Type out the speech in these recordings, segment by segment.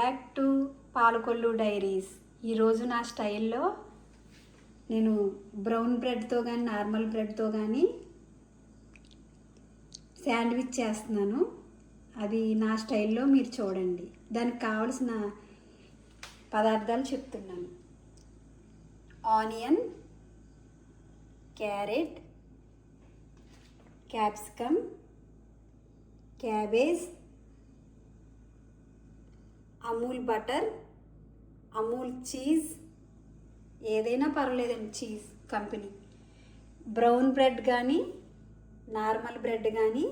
Back to Palakollu diaries. ఈరోజు నా స్టైల్లో నేను బ్రౌన్ బ్రెడ్తో కానీ నార్మల్ బ్రెడ్తో కానీ శాండ్విచ్ చేస్తున్నాను. అది నా స్టైల్లో మీరు చూడండి. దానికి కావలసిన పదార్థాలు చెప్తున్నాను. Onion carrot capsicum cabbage Amul butter Amul cheese ఏదైనా పర్వాలేదండి చీజ్ కంపెనీ. బ్రౌన్ బ్రెడ్ కానీ నార్మల్ బ్రెడ్ కానీ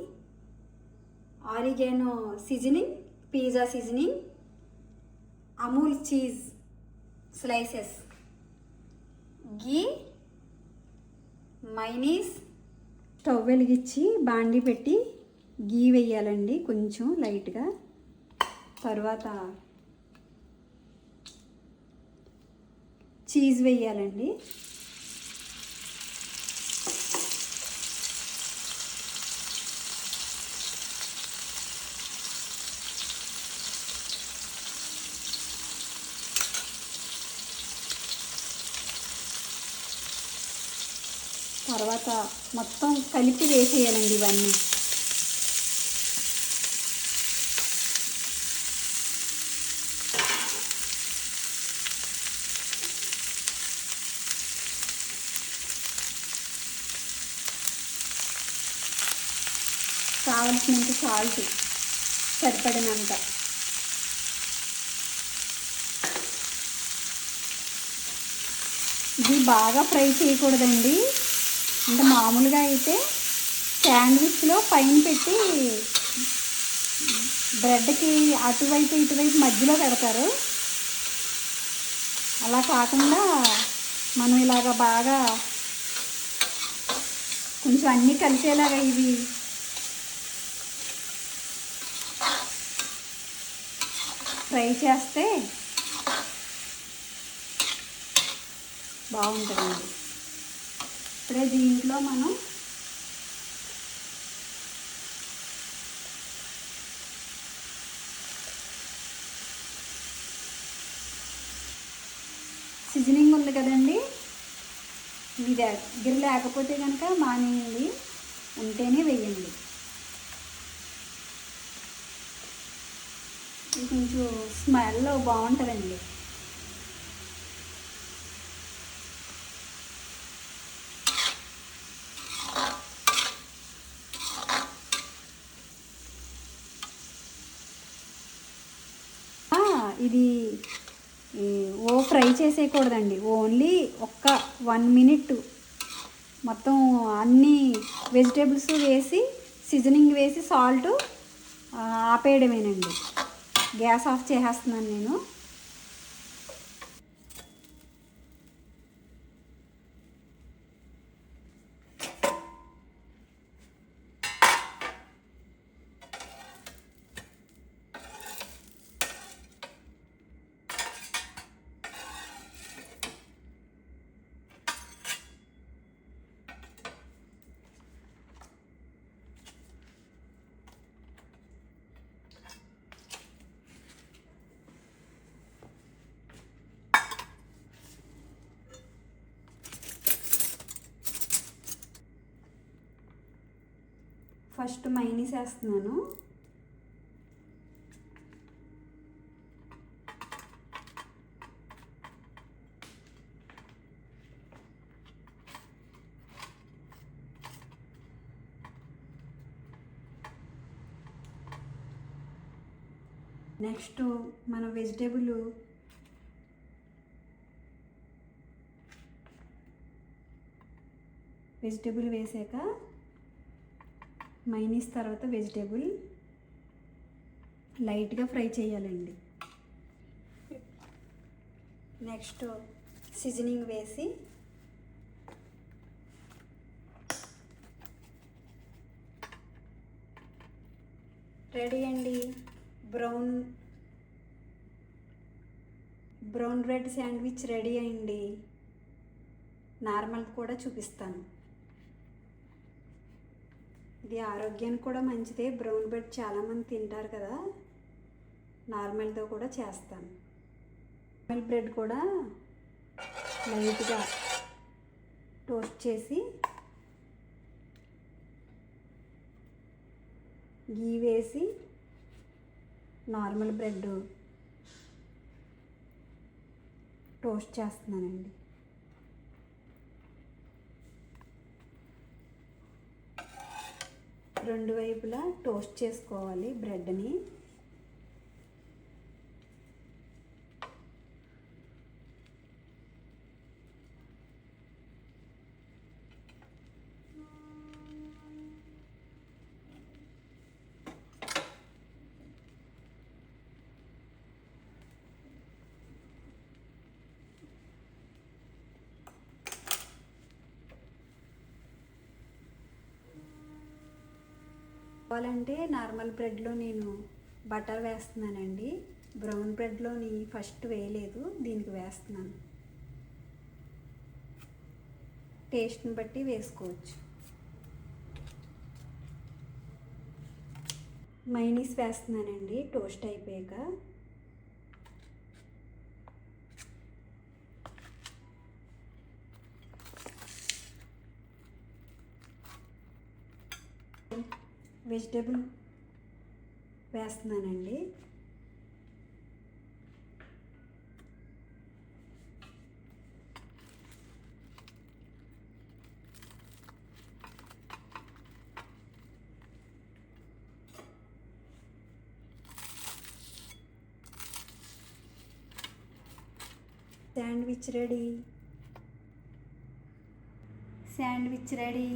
oregano seasoning pizza seasoning Amul cheese slices. గీ మైనీస్ స్టవ్ వెలిగించి బాండి పెట్టి గీ వేయాలండి కొంచెం లైట్గా. తర్వాత చీజ్ వేయాలండి. తర్వాత మొత్తం కలిపి వేసేయాలండి ఇవన్నీ. కావలసినంత సాల్ట్ సరిపడినంత. ఇది బాగా ఫ్రై చేయకూడదండి. అంటే మామూలుగా అయితే శాండ్విచ్లో పైన పెట్టి బ్రెడ్కి అటువైపు ఇటువైపు మధ్యలో పెడతారు. అలా కాకుండా మనం ఇలాగ బాగా కొంచెం అన్నీ కలిసేలాగా ఇవి ఫ్రై చేస్తే బాగుంటుందండి ఇప్పుడే దీంట్లో మనం సీజనింగ్ ఉంది కదండి. మీ దగ్గర లేకపోతే కనుక మానేయండి. ఉంటేనే వేయండి ఇది కొంచెం స్మెల్ బాగుంటుందండి. ఇది ఓ ఫ్రై చేసేయకూడదండి. ఓన్లీ ఒక్క వన్ మినిట్. మొత్తం అన్ని వెజిటేబుల్స్ వేసి సీజనింగ్ వేసి సాల్ట్ ఆపేయడమేనండి. గ్యాస్ ఆఫ్ చేసేస్తున్నాను నేను. ఫస్ట్ మైనీస్ వేస్తున్నాను నెక్స్ట్ మన వెజిటేబుల్ వెజిటేబుల్ వేసాక మైనీస్ తర్వాత వెజిటేబుల్ లైట్గా ఫ్రై చేయాలండి. నెక్స్ట్ సీజనింగ్ వేసి రెడీ అండి. Brown brown bread sandwich ready అయింది. నార్మల్ కూడా చూపిస్తాను. ఇది ఆరోగ్యానికి కూడా మంచిదే. బ్రౌన్ బ్రెడ్ చాలామంది తింటారు కదా. నార్మల్తో కూడా చేస్తాను. నార్మల్ బ్రెడ్ కూడా లైట్గా టోస్ట్ చేసి గీ వేసి నార్మల్ బ్రెడ్ టోస్ట్ చేస్తున్నానండి. రెండు వైపులా టోస్ట్ చేసుకోవాలి బ్రెడ్ని. కావాలంటే నార్మల్ బ్రెడ్లో నేను బటర్ వేస్తున్నానండి. బ్రౌన్ బ్రెడ్లోని ఫస్ట్ వేయలేదు దీనికి వేస్తున్నాను. టేస్ట్ని బట్టి వేసుకోవచ్చు. మైనీస్ వేస్తున్నానండి టోస్ట్ అయిపోయాక. వెజిటేబుల్ వేస్తున్నానండి. Sandwich ready. Sandwich ready.